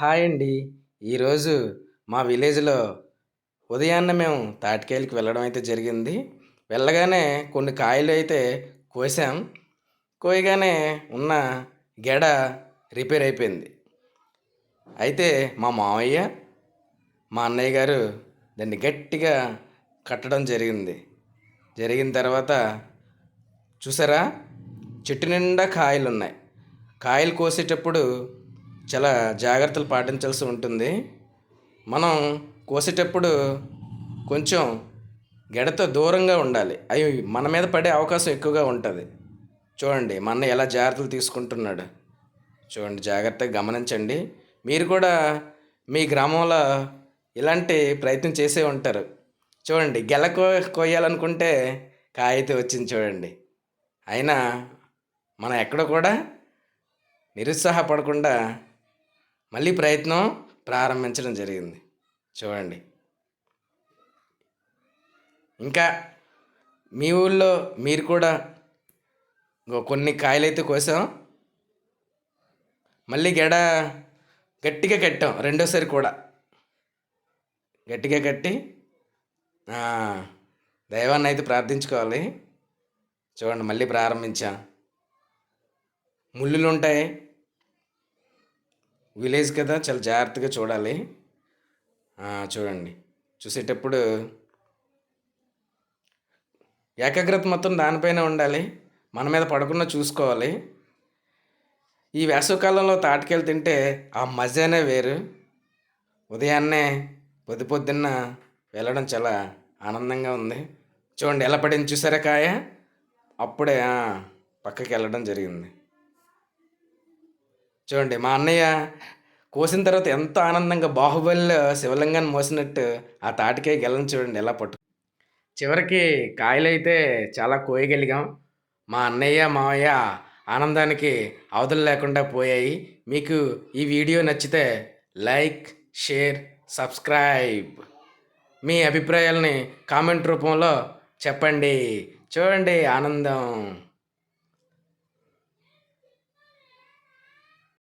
Hi అండి. ఈరోజు మా విలేజ్లో ఉదయాన్నే మేము తాటికాయలకి వెళ్ళడం అయితే జరిగింది. వెళ్ళగానే కొన్ని కాయలు అయితే కోసాం. కోయగానే ఉన్న గెడ రిపేర్ అయిపోయింది. అయితే మా మామయ్య మా అన్నయ్య గారు దాన్ని గట్టిగా కట్టడం జరిగింది. జరిగిన తర్వాత చూసారా? చెట్టు నిండా కాయలు ఉన్నాయి కాయలు కోసేటప్పుడు చాలా జాగ్రత్తలు పాటించాల్సి ఉంటుంది. మనం కోసేటప్పుడు కొంచెం గెడతో దూరంగా ఉండాలి. అవి మన మీద పడే అవకాశం ఎక్కువగా ఉంటుంది. చూడండి మన ఎలా జాగ్రత్తలు తీసుకుంటున్నాడు. చూడండి జాగ్రత్తగా గమనించండి. మీరు కూడా మీ గ్రామంలో ఇలాంటి ప్రయత్నం చేసే ఉంటారు. చూడండి గెలకో కోయాలనుకుంటే కాయితే వచ్చింది చూడండి. అయినా మనం ఎక్కడ కూడా నిరుత్సాహపడకుండా మళ్ళీ ప్రయత్నం ప్రారంభించడం జరిగింది. చూడండి. ఇంకా మీ ఊళ్ళో మీరు కూడా కొన్ని కాయలైతే కోసాం. మళ్ళీ గెడ గట్టిగా కట్టాం రెండోసారి కూడా. గట్టిగా కట్టి దైవాన్ని అయితే ప్రార్థించుకోవాలి. చూడండి మళ్ళీ ప్రారంభించాం. ముళ్ళులు ఉంటాయి విలేజ్ కదా చాలా జాగ్రత్తగా చూడాలి. చూడండి. చూసేటప్పుడు ఏకాగ్రత మొత్తం దానిపైన ఉండాలి. మన మీద పడకుండా చూసుకోవాలి. ఈ వేసవికాలంలో తాటికెళ్ళి తింటే ఆ మజానే వేరు. ఉదయాన్నే పొద్దు పొద్దున్న వెళ్ళడం చాలా ఆనందంగా ఉంది. చూడండి ఎలా పడింది చూసారా కాయ? అప్పుడే పక్కకి వెళ్ళడం జరిగింది. చూడండి మా అన్నయ్య కోసిన తర్వాత ఎంత ఆనందంగా బాహుబలిలో శివలింగాన్ని మోసినట్టు ఆ తాటికాయ గెలని చూడండి ఎలా పట్టు. చివరికి కాయలైతే చాలా కోయగలిగాం. మా అన్నయ్య మావయ్య ఆనందానికి అవధులు లేకుండా పోయాయి. మీకు ఈ వీడియో నచ్చితే లైక్ షేర్ సబ్స్క్రైబ్. మీ అభిప్రాయాలని కామెంట్ రూపంలో చెప్పండి. చూడండి ఆనందం.